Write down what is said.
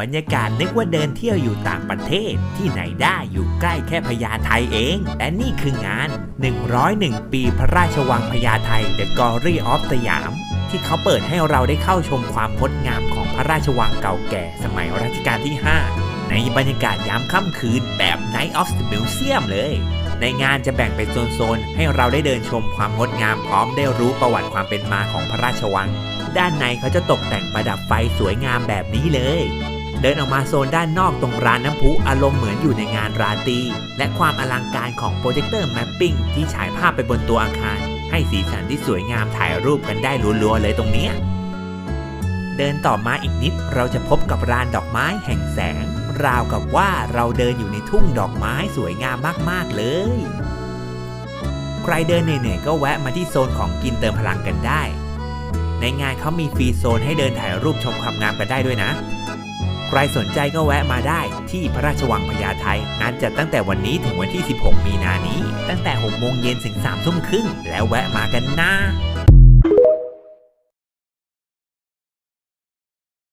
บรรยากาศนึกว่าเดินเที่ยวอยู่ต่างประเทศที่ไหนได้อยู่ใกล้แค่พญาไทเอง และนี่คืองาน 101 ปีพระราชวังพญาไท The Glory of สยาม ที่เขาเปิดให้เราได้เข้าชมความงดงามของพระราชวังเก่าแก่สมัยรัชกาลที่ 5 ในบรรยากาศยามค่ำคืนแบบ Night of the Museum เลย ในงานจะแบ่งเป็นโซนๆ ให้เราได้เดินชมความงดงามพร้อมได้รู้ประวัติความเป็นมาของพระราชวัง ด้านในเขาจะตกแต่งประดับไฟสวยงามแบบนี้เลย เดินออกมาโซนด้านนอกตรงร้านน้ำพุอารมณ์เหมือนอยู่ในงานราตรีและความอลังการของโปรเจคเตอร์แมปปิ้งที่ฉายภาพไปบนตัวอาคาร ให้สีสันที่สวยงามถ่ายรูปกันได้รัวๆเลยตรงเนี้ยเดินต่อมาอีกนิดเราจะพบกับร้านดอกไม้แห่งแสง ราวกับว่าเราเดินอยู่ในทุ่งดอกไม้สวยงามมากๆเลย ใครเดินเหนื่อยๆก็แวะมาที่โซนของกินเติมพลังกันได้ ในงานเขามีฟรีโซนให้เดินถ่ายรูปชมความงามกันได้ด้วยนะ รสนใจก็แวะมาได้ที่พระราชวังพญาไทงานจัดตั้งแต่วันนี้ถึงวันที่ 16 มีนานี้ ตั้งแต่6โมงเย็นถึง3ทุ่มครึ่งแล้วแวะมากันนะ